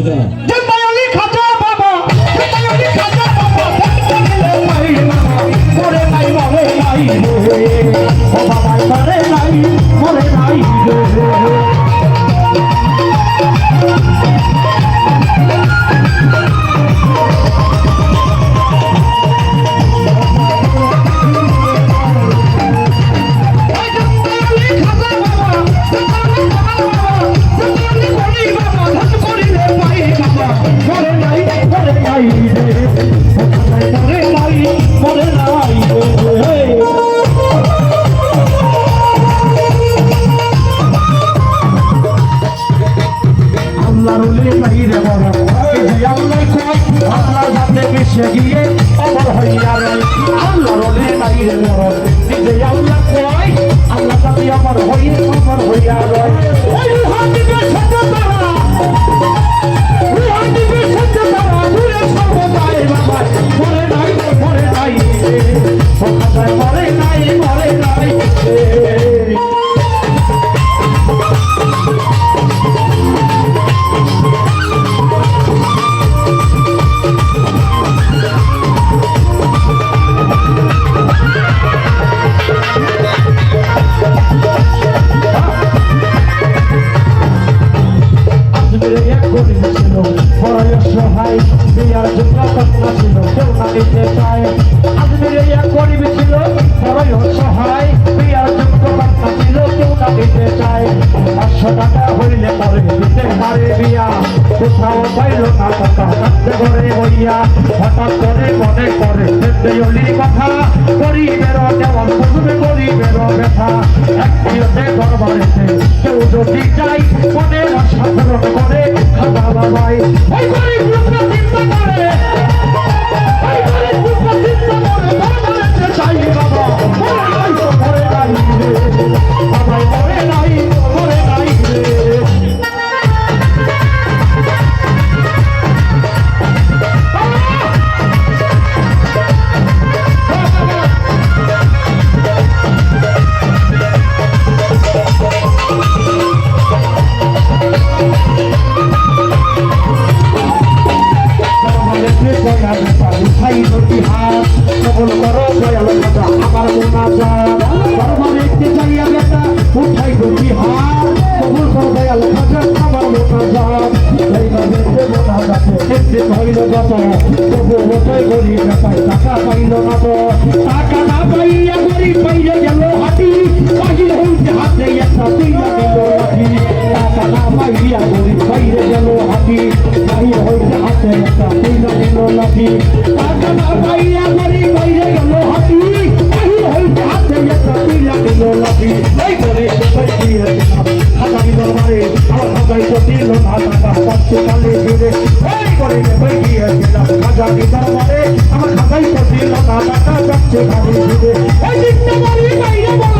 বাজে না গিয়ে অমর হইয়া রে। আল্লাহ রলে নাই রে মরণ নিজে আল্লাহ কয়, আল্লাহ আমার হইয়া অমর হইয়া রয় পাইল না কথা। কাঁদতে করে বইয়া হঠাৎ করে মনে করে দেউলির কথা, গরিবের যেমন করি গরিবের ব্যথা একটিতে দরবারেতে কেউ যদি চাই মনে আশা করে খাতা বাবাই। ওই গরিব লোকরা চিন্তা করে যাতে হইল যত তবু মতোই গরিব নেতাই টাকা পাইল না তো টাকা না পাইয়া গরিব পাইলে গেল হাতি বাহির হইতে হাতে একটা তুইলা দিল লাঠি টাকা না পাইয়া গরিব বাইরে গেল হাতি বাহির হইতে হাতে একটা তুইলা দিল লাঠি টাকা না পাইয়া গরিব বাইরে গেল হাতি বাহির হইতে হাতে একটা তুইলা দিল লাঠি এই করে সবাই দরবারে আমার হাজারি তো দিল না টাকা পাচ্ছে কালে দিয়ে দিলাম হাজারি দরবারে আমার হাজারি তো দিল না টাকা কালে ফিরে এই দিকটা বাড়ি বাইরে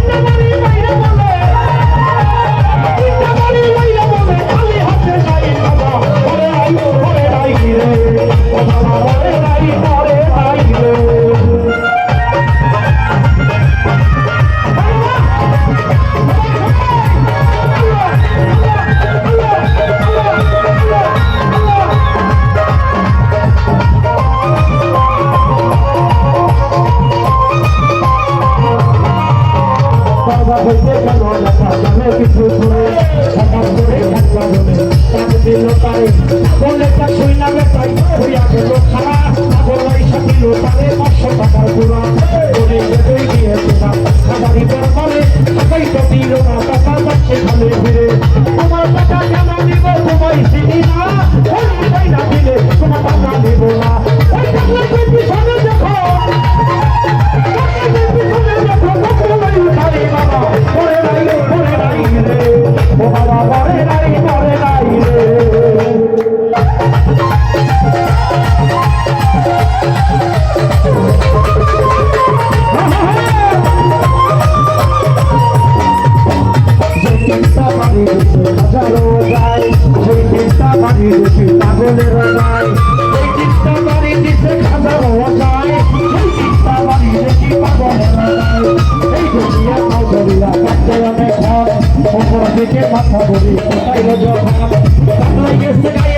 তারে বলেটা ছুই না বেটাই হইয়া গেল খারা বলাই সাকিল তারে পাঁচশো টাকার গুড়া করে বেদই দিয়ে তোরা খাবারি দরবারে। টাকাই তো দিল না, টাকা যাচ্ছে ঘরে ফিরে। তোমার টাকা কেন নিব, তোমায় চিনি না? খুশি পাগলের গায় এই চিন্তা বাড়ি দিছে খাবার গায় এই চিন্তা বাড়ি দেখি পাগলের গায় এই দুনিয়া পাগলিয়া কাটে অনেক ঘর। ওপর দিকে মাথা বলি কোথায় যখন পাগলাই গেছে গায়ে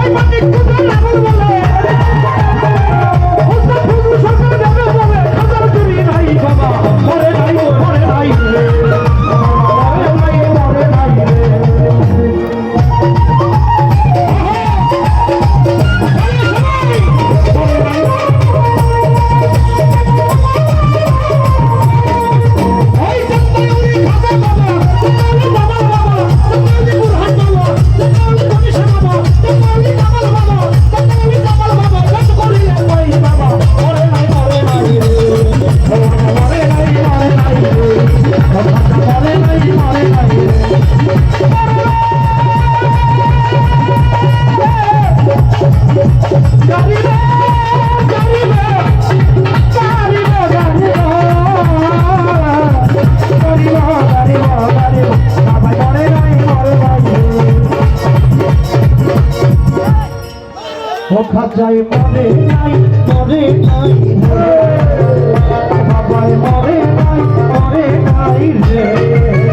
কথা চাই মরে নাই মরে নাই বাবায় মরে নাই মরে নাই রে।